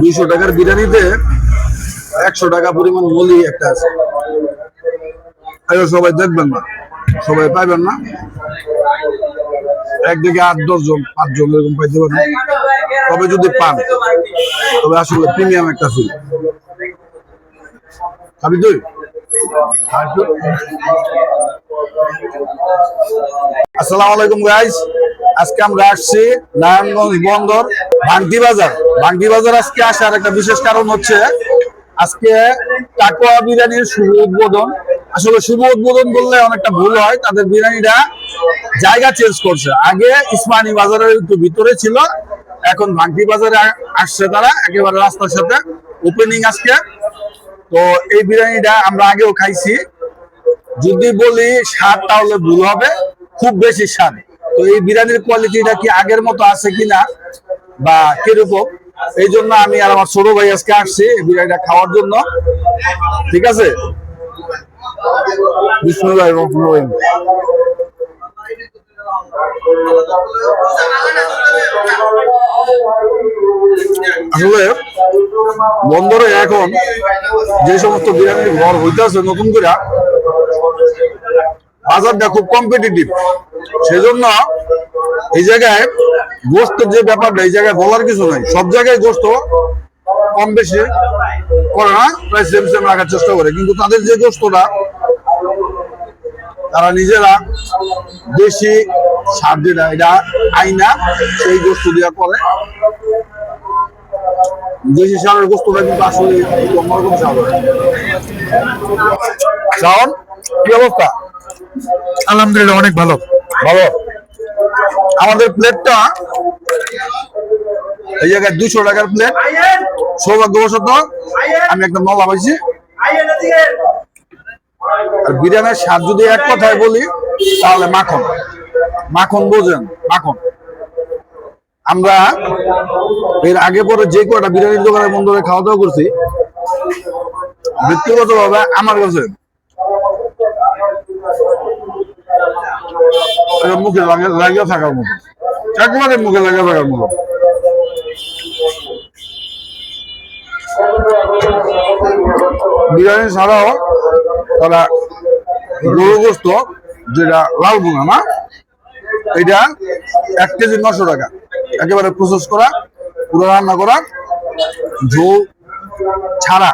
দুইশো টাকার বিরিয়ানিতে একশো টাকা পরিমাণ মলি একটা আছে। এগুলো সবাই দেখবেন না, সবাই পাইবেন না। একদিকে আট, দশ জন, পাঁচ জন এরকম পাইতে পারেন তবে যদি পান, তবে আসলে প্রিমিয়াম একটা ফিল। খাবি তুই? আসসালামু আলাইকুম গাইস আজকে আমরা আসছি নারায়ণগঞ্জ বন্দর ভাঙ্গি বাজার ভাঙ্গি বাজার আজকে আসার একটা বিশেষ কারণ হচ্ছে আজকে টাকুয়া বিরিয়ানির শুভ উদ্বোধন। আসলে শুভ উদ্বোধন বললে অনেকটা ভুল হয়, তাদের বিরিয়ানিটা জায়গা চেঞ্জ করছে। আগে ইসমানি বাজারের একটু ভিতরে ছিল, এখন ভাঙ্গি বাজারে আসছে তারা, একেবারে রাস্তার সাথে। ওপেনিং আজকে। তো এই বিরিয়ানিটা আমরা আগেও খাইছি। যদি বলি স্বাদ তাহলে ভুল হবে, খুব বেশি স্বাদ। তো এই বিরিয়ানির কোয়ালিটিটা কি আগের মতো আছে কিনা বা কীরকম? এই জন্য আমি আর আমার ছোট ভাই আজকে আসছি বিরিয়ানিটা খাওয়ার জন্য। ঠিক আছে। আসলে বন্দরে এখন যে সমস্ত বিরিয়ানির ঘর হইতেছে নতুন করে বাজারটা খুব কম্পিটিটিভ সেজন্য এই জায়গায় গোস্তের যে ব্যাপারটা, এই জায়গায় বলার কিছু নাই। সব জায়গায় গোস্ত কম বেশি করে না, প্রায় সেম সেম রাখার চেষ্টা করে। কিন্তু তাদের যে গোস্তটা, তারা নিজেরা বেশি সার যেটা, এটা আইনা, সেই গোস্ত দেওয়া করে। দেশি সারের গোস্তটা কিন্তু আসলে অন্যরকম স্বাদ হয়। কি অবস্থা? আলহামদুলিল্লাহ, অনেক ভালো। ভালো। আমাদের প্লেটটা এই জায়গায় দুশো টাকার প্লেট সৌভাগ্যবশত আমি একটা নলা পাইছি আর বিরিয়ানির স্বাদ যদি এক কথায় বলি, তাহলে মাখন। মাখন বোঝেন, মাখন। আমরা এর আগে পরে যে কয়টা বিরিয়ানির দোকানের বন্ধুরা খাওয়া দাওয়া করছি ব্যক্তিগত ভাবে আমার কাছে মুখে লাগিয়ে থাকার মতো। একবারে মুখে লাগিয়ে থাকার মতো। বিরিয়ানি ছাড়াও তারা গরু গোস্ত, যেটা লাল বোনা না? এটা এক কেজি নশো টাকা। একেবারে প্রসেস করা, পুরো রান্না করা, ঝোল ছাড়া।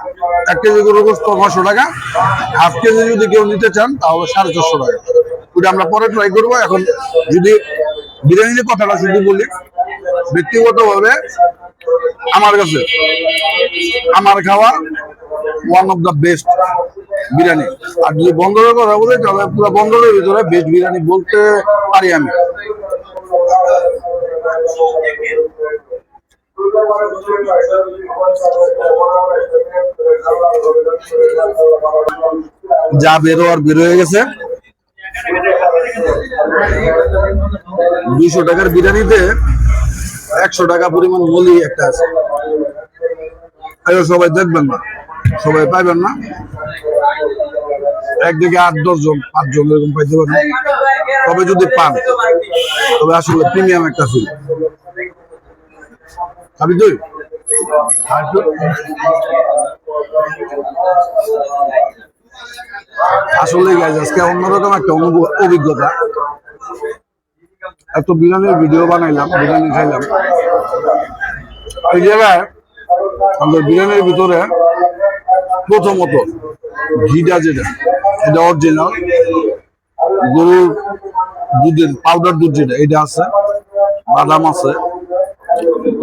এক কেজি গরু গোস্ত নশো টাকা। হাফ কেজি যদি কেউ নিতে চান, তাহলে সাড়ে চারশো টাকা। ওটা আমরা পরে ট্রাই করব। এখন যদি বিরিয়ানির কথাটা শুধু বলি, ব্যক্তিগতভাবে আমার কাছে আমার খাওয়া one of the best biryani. আর যদি বন্দরের কথা বলি, তাহলে পুরো বন্দরের ভিতরে বেস্ট বিরিয়ানি বলতে পারি আমি। যা বেরো আর বের হয়ে গেছে। দুইশো টাকার বিরিয়ানিতে একশো টাকা পরিমাণ মলি একটা আছে। সবাই দেখবেন না, সবাই পাইবেন না। একদিকে আট, দশ জন, পাঁচ জন এরকম পাইতে পারেন। তবে যদি পান, তবে আসলে প্রিমিয়াম একটা ফিল খাবি তুই? আসলে আজকে অন্যরকম একটা অভিজ্ঞতা। এত বিরিয়ানির ভিডিও বানাইলাম, বিরিয়ানি খাইলাম। এই জায়গায় আমাদের বিরিয়ানির ভিতরে প্রথমত ঘিটা যেটা, এটা অরিজিনাল গরুর দুধের পাউডার দুধ যেটা, এটা আছে। বাদাম আছে।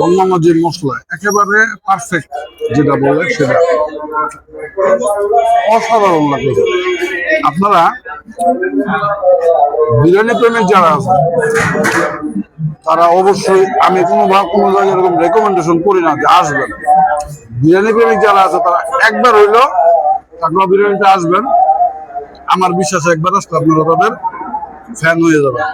অন্যান্য যে মশলা, একেবারে পারফেক্ট যেটা বলে সেটা। অসাধারণ লাগে আপনারা বিরিয়ানি প্রেমিক যারা আছে, তারা অবশ্যই, আমি কোনো ভাব কোনো জায়গায় এরকম রেকমেন্ডেশন করি না যে আসবেন। বিরিয়ানি প্রেমিক যারা আছে, তারা একবার হইল তারপর বিরিয়ানিতে আসবেন। আমার বিশ্বাস একবার আসলে আপনারা তাদের ফ্যান হয়ে যাবেন।